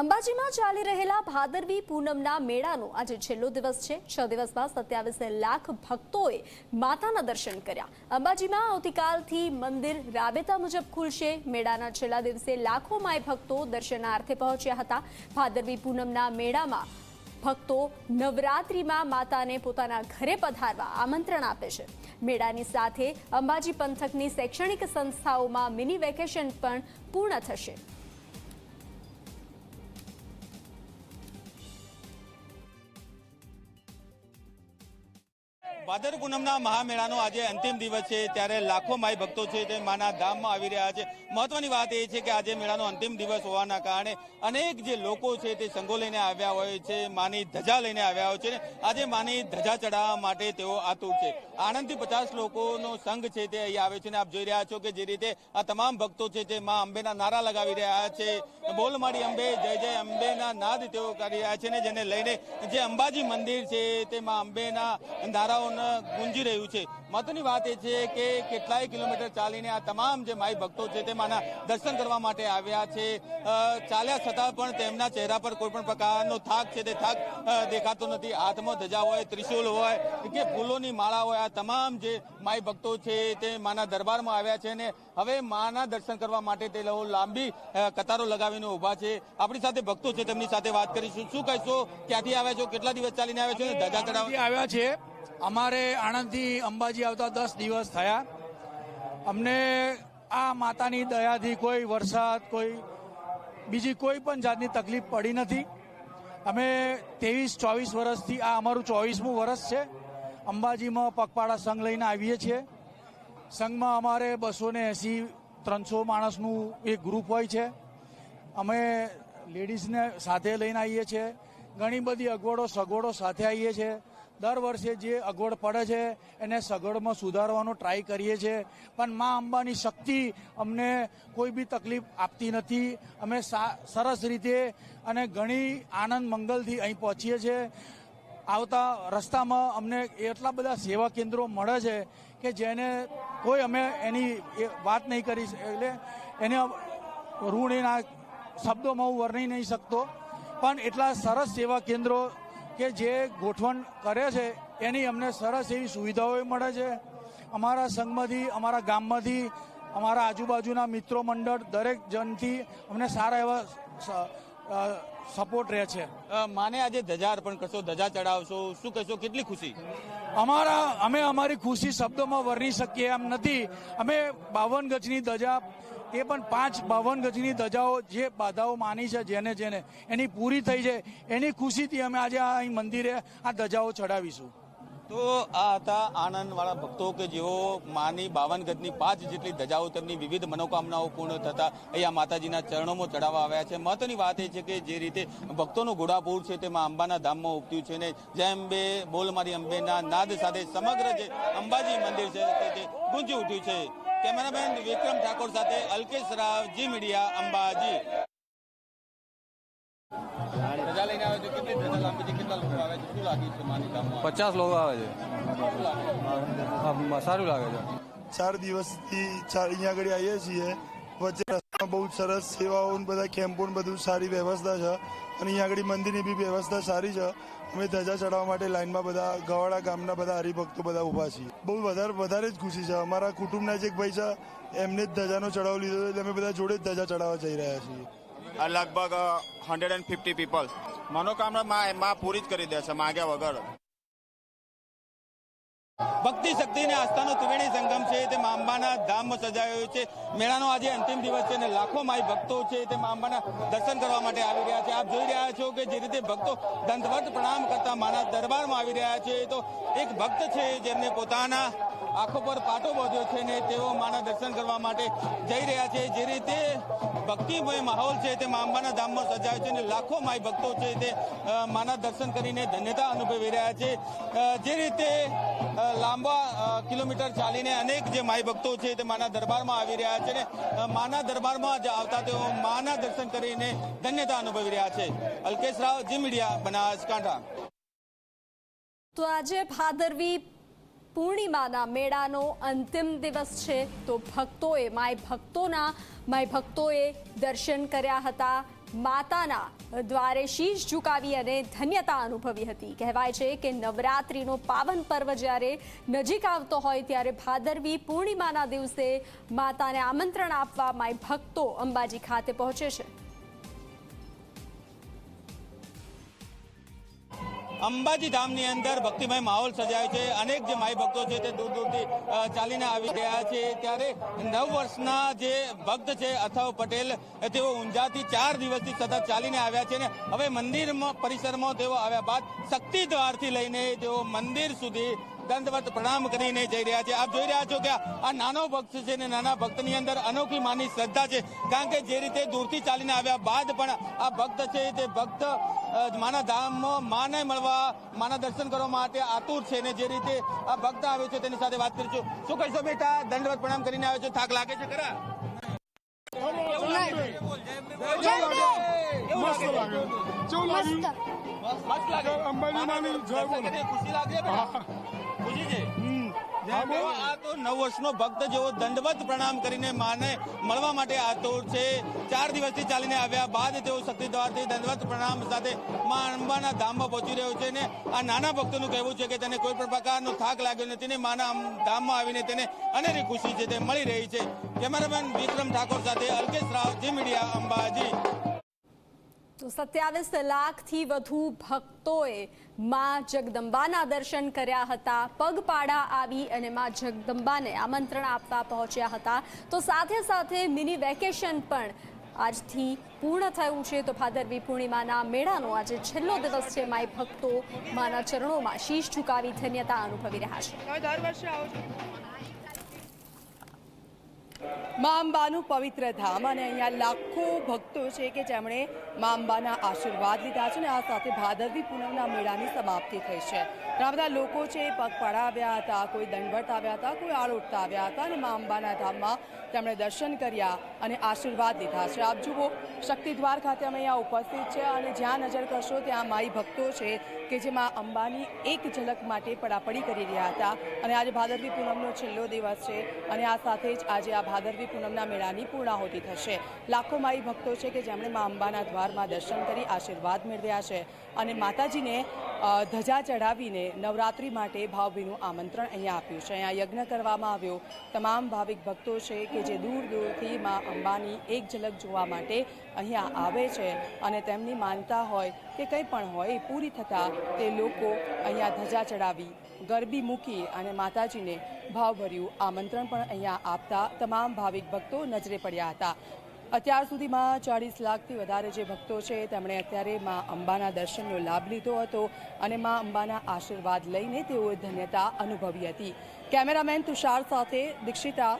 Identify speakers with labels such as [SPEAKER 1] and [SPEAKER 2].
[SPEAKER 1] અંબાજીમાં ચાલી રહેલા ભાદરવી પૂનમના મેળાનો આજે છેલ્લો દિવસ છે. છ દિવસમાં સત્યાવીસ લાખ ભક્તોએ માતાના દર્શન કર્યા. અંબાજીમાં આવતીકાલથી મંદિર રાબેતા મુજબ ખુલશે. મેળાના છેલ્લા દિવસે લાખો માય ભક્તો દર્શનાર્થે પહોંચ્યા હતા. ભાદરવી પૂનમના મેળામાં ભક્તો નવરાત્રિમાં માતાને પોતાના ઘરે પધારવા આમંત્રણ આપે છે. મેળાની સાથે અંબાજી પંથકની શૈક્ષણિક સંસ્થાઓમાં મિની વેકેશન પણ પૂર્ણ થશે.
[SPEAKER 2] ભાદર પૂનમના મહામેળાનો આજે અંતિમ દિવસ છે, ત્યારે લાખો માઈ ભક્તો છે તે માના ધામમાં આવી રહ્યા છે. મહત્વની વાત એ છે કે આજે મેળાનો અંતિમ દિવસ હોવાના કારણે અનેક જે લોકો છે તે સંઘો લઈને આવ્યા હોય છે, માની ધજા લઈને આવ્યા હોય છે આજે માની ધજા ચડાવવા માટે તેઓ આતુર છે. આણંદથી પચાસ લોકોનો સંઘ છે તે અહીં આવે છે ને આપ જોઈ રહ્યા છો કે જે રીતે આ તમામ ભક્તો છે તે મા અંબેના નારા લગાવી રહ્યા છે. બોલ માડી અંબે, જય જય અંબેના નાદ તેઓ કરી રહ્યા છે ને જેને લઈને જે અંબાજી મંદિર છે તે માં અંબેના નારાઓ ગુંજી રહ્યું છે. મહત્વની વાત એ છે કે કેટલાય કિલોમીટર ચાલીને આ તમામ જે માઈ ભક્તો છે તે માના દર્શન કરવા માટે આવ્યા છે. ચાલ્યા છતાં પણ તેમના ચહેરા પર કોઈ પણ પ્રકારનો થાક છે તે થાક દેખાતો નથી. હાથમાં ધજા હોય, ત્રિશુલ હોય, કે ફૂલોની માળા હોય, આ તમામ જે માઈ ભક્તો છે તે માના દરબારમાં આવ્યા છે અને હવે માના દર્શન કરવા માટે તે લોકો લાંબી કતારો લગાવીને ઊભા છે. આપણી સાથે ભક્તો છે તેમની સાથે વાત કરીશું. શું કહેશો? ક્યાંથી આવ્યા છો? કેટલા દિવસ ચાલીને આવ્યા છો? ધજા ચડાવવા
[SPEAKER 3] આવ્યા છે? અમારે આણંદથી અંબાજી આવતા દસ દિવસ થયા. અમને આ માતાની દયાથી કોઈ વરસાદ, કોઈ બીજી કોઈ પણ જાતની તકલીફ પડી નથી. અમે ત્રેવીસ, ચોવીસ વર્ષથી આ અમારું ચોવીસમું વર્ષ છે. અંબાજીમાં પગપાળા સંઘ લઈને આવીએ છીએ. સંઘમાં અમારે બસો ને એંસી, ત્રણસો માણસનું એક ગ્રુપ હોય છે. અમે લેડીઝને સાથે લઈને આવીએ છીએ. ઘણી બધી અગવડો સગવડો સાથે આવીએ છીએ. દર વર્ષે જે અગવડ પડે છે, એને સગવડમાં સુધારવાનો ટ્રાય કરીએ છીએ. પણ મા અંબાની શક્તિ અમને કોઈ બી તકલીફ આપતી નથી. અમે સરસ રીતે અને ઘણી આનંદ મંગલથી અહીં પહોંચીએ છીએ. આવતા રસ્તામાં અમને એટલા બધા સેવા કેન્દ્રો મળે છે કે જેને કોઈ અમે એની વાત નહીં કરી એટલે એને ઋણ એના શબ્દોમાં હું વર્ણી નહીં શકતો. પણ એટલા સરસ સેવા કેન્દ્રો કે જે ગોઠવણ કરે છે એની અમને સરસ એવી સુવિધાઓ મળે છે. અમારા સંઘમાંથી અમારા ગામમાંથી અમારા આજુબાજુના મિત્રો મંડળ દરેક જનથી અમને સારા એવા સપોર્ટ રહે છે.
[SPEAKER 2] માને આજે ધજા અર્પણ કરશો ધજા ચડાવશો શું કહેશો કેટલી ખુશી?
[SPEAKER 3] અમારા અમે અમારી ખુશી શબ્દોમાં વર્ણી શકીએ એમ નથી. અમે બાવન ગજની ધજા એ પણ પાંચ બાવન ગજની ધજાઓ જે બાધાઓ માની છે, જેને જેને, એની પૂરી થઈ છે. એની ખુશીથી અમે આજે આ મંદિરે આ ધજાઓ ચડાવીશું.
[SPEAKER 2] તો આ હતા આનંદવાળા ભક્તો કે જેઓ માની બાવન ગજની પાંચ જેટલી ધજાઓ તેમની વિવિધ મનોકામનાઓ પૂર્ણ થતા અહીંયા માતાજીના ચરણોમાં ચડાવવા આવ્યા છે. મહત્વની વાત એ છે કે જે રીતે ભક્તોનું ઘોડાપૂર છે તેમાં અંબાના ધામમાં ઉપટ્યું છે ને જય અંબે, બોલ મારી અંબેના નાદ સાથે સમગ્ર જે અંબાજી મંદિર છે તે ગુંજી ઉઠ્યું છે. કેમેરામેન વિક્રમ ઠાકોર સાથે અલ્કેશ રાવ જી મીડિયા અંબાજી. ધજા લઈને આવે છે? કેટલી ધજા લાંબી છે? કેટલા લોકો આવે છે? શું લાગ્યું છે માની ધામમાં
[SPEAKER 4] પચાસ લોકો આવે છે. સારું લાગે છે.
[SPEAKER 5] ચાર દિવસથી ચાર અહીંયા આગળ આવીએ છીએ. વચ્ચે રસ્તામાં બહુ સરસ સેવાઓ ને બધા કેમ્પો ને બધું સારી વ્યવસ્થા છે. અને અહીંયા આગળ મંદિરની બી વ્યવસ્થા સારી છે. અમે ધજા ચડાવવા માટે લાઈનમાં બધા, ગવાડા ગામના બધા હરિભક્તો બધા ઊભા છીએ. બહુ વધારે વધારે જ ખુશી છે. અમારા કુટુંબના જે એક ભાઈ છે, એમને જ ધજાનો ચડાવ લીધો એટલે અમે બધા જોડે જ ધજા ચડાવવા જઈ રહ્યા છીએ.
[SPEAKER 6] લગભગ હંડ્રેડ એન્ડ ફિફ્ટી પીપલ મનોકામના માં પૂરી જ કરી દે છે, માગ્યા વગર.
[SPEAKER 2] ભક્તિ શક્તિ આસ્થાનો ત્રિવેણી સંગમ છે, તે મા અંબાના ધામમાં સજાયો છે. મેળાનો આજે અંતિમ દિવસ છે અને લાખો માય ભક્તો છે તે મા દર્શન કરવા માટે આવી રહ્યા છે. આપ જોઈ રહ્યા છો કે જે રીતે ભક્તો દંતવત પ્રણામ કરતા માના દરબારમાં આવી રહ્યા છે, તો એક ભક્ત છે જેમને પોતાના આંખો પર પાટો બાંધ્યો છે ને તેઓ માના દર્શન કરવા માટે જઈ રહ્યા છે. જે રીતે ભક્તિમય માહોલ છે તે મા અંબાના ધામમાં સજાયો છે અને લાખો માઈ ભક્તો છે તે માના દર્શન કરીને ધન્યતા અનુભવી રહ્યા છે. જે રીતે લાંબા કિલોમીટર ચાલીને અનેક જે માઈ ભક્તો છે તે માના દરબારમાં આવી રહ્યા છે ને માના દરબારમાં જ આવતા તેઓ માના દર્શન કરીને ધન્યતા અનુભવી રહ્યા છે. અલ્કેશ રાવ, જી મીડિયા બનાસકાંઠા
[SPEAKER 1] તો આજે ભાદરવી પૂર્ણિમાના મેળાનો અંતિમ દિવસ છે, તો ભક્તોએ, માય ભક્તોના, માય ભક્તોએ દર્શન કર્યા હતા. માતાના દ્વારે શીશ ઝુકાવી અને ધન્યતા અનુભવી હતી. કહેવાય છે કે નવરાત્રિનો પાવન પર્વ જ્યારે નજીક આવતો હોય, ત્યારે ભાદરવી પૂર્ણિમાના દિવસે માતાને આમંત્રણ આપવા માય ભક્તો અંબાજી ખાતે પહોંચે છે.
[SPEAKER 2] અંબાજી ધામની અંદર ભક્તિમય માહોલ સજાયો છે. અનેક જે માઈ ભક્તો છે તે દૂર દૂરથી ચાલીને આવી રહ્યા છે. ત્યારે નવ વર્ષના જે ભક્ત છે અથવ પટેલ તેઓ ઊંઝાથી ચાર દિવસથી સતત ચાલીને આવ્યા છે ને હવે મંદિર પરિસરમાં તેઓ આવ્યા બાદ શક્તિ દ્વારથી લઈને તેઓ મંદિર સુધી દંડવત પ્રણામ કરીને જઈ રહ્યા છે. આપ જોઈ રહ્યા છો કે આ નાનો ભક્ત છે ને નાના ભક્તની અંદર અનોખી માની શ્રદ્ધા છે. કારણ કે જે રીતે દૂરથી ચાલીને આવ્યા બાદ પણ આ ભક્ત છે તે ભક્ત માના ધામમાં માને મળવા માના દર્શન કરવા માટે આતુર છે ને જે રીતે આ ભક્ત આવે છે તેની સાથે વાત કરીશું. શું કહીશો બેટા? દંડવત પ્રણામ કરીને આવ્યો છે. થાક લાગે છે ખરા? મસ્ત લાગે.
[SPEAKER 5] અંબાજી માની જય બોલો.
[SPEAKER 2] ખુશી લાગે આ તો નવ વર્ષનો ભક્ત જેવો દંડવત પ્રણામ કરીને માને મળવા માટે આતુર છે. ચાર દિવસથી ચાલીને આવ્યા બાદ તેઓ શક્તિ દ્વારથી દંડવત પ્રણામ સાથે મા અંબાના ધામમાં પહોંચી રહ્યો છે ને આ નાના ભક્તોનું કહેવું છે કે તેને કોઈ પણ પ્રકારનો થાક લાગ્યો નથી ને માના ધામમાં આવીને તેને અનેરી ખુશી છે તે મળી રહી છે. કેમેરામેન વિક્રમ ઠાકોર સાથે અલ્કેશ રાવ જી મીડિયા અંબાજી.
[SPEAKER 1] તો સત્યાવીસ લાખથી વધુ ભક્તોએ માં જગદંબાના દર્શન કર્યા હતા. પગપાળા આવી અને માં જગદંબાને આમંત્રણ આપવા પહોંચ્યા હતા. તો સાથે સાથે મિની વેકેશન પણ આજથી પૂર્ણ થયું છે. તો ભાદરવી પૂર્ણિમાના મેળાનો આજે છેલ્લો દિવસ છે. માય ભક્તો માના ચરણોમાં શીશ ઝુકાવી ધન્યતા અનુભવી રહ્યા છે?
[SPEAKER 4] મા અંબાનું પવિત્ર ધામ અને અહીંયા લાખો ભક્તો છે કે જેમણે મા અંબાના આશીર્વાદ લીધા છે અને આ સાથે ભાદરવી પૂનમના મેળાની સમાપ્તિ થઈ છે. ઘણા બધા લોકો છે પગપાળા આવ્યા હતા, કોઈ દંડવટ આવ્યા હતા, કોઈ આળોટતા આવ્યા હતા અને મા અંબાના ધામમાં તેમણે દર્શન કર્યા અને આશીર્વાદ લીધા છે. આપ જુઓ, શક્તિદ્વાર ખાતે અમે અહીંયા ઉપસ્થિત છે અને જ્યાં નજર કરશો ત્યાં માઈ ભક્તો છે કે જે મા અંબાની એક ઝલક માટે પડાપડી કરી રહ્યા હતા. અને આજે ભાદરવી પૂનમનો છેલ્લો દિવસ છે અને આ સાથે જ આજે આ ભાદરવી પૂનમના મેળાની પૂર્ણાહુતિ થશે. લાખો માઈ ભક્તો છે કે જેમણે મા અંબાના દ્વારમાં દર્શન કરી આશીર્વાદ મેળવ્યા છે અને માતાજીને ધજા ચઢાવીને નવરાત્રિ માટે ભાવભીનું આમંત્રણ અહીંયા આપ્યું છે. અહીંયા યજ્ઞ કરવામાં આવ્યો. તમામ ભાવિક ભક્તો છે કે જે દૂર દૂરથી મા અંબાની એક ઝલક જોવા માટે અહીંયા આવે છે અને તેમની માનતા હોય કે કંઈ પણ હોય એ પૂરી થતાં તે લોકો અહીંયા ધજા ચડાવી ગરબી મૂકી અને માતાજીને ભાવભર્યું આમંત્રણ પણ અહીંયા આપતા તમામ ભાવિક ભક્તો નજરે પડ્યા હતા. અત્યાર સુધીમાં ચાળીસ લાખથી વધારે જે ભક્તો છે, તેમણે અત્યારે મા અંબાના દર્શનનો લાભ લીધો હતો અને મા અંબાના આશીર્વાદ લઈને તેઓએ ધન્યતા અનુભવી હતી. કેમેરામેન તુષાર સાથે દીક્ષિતા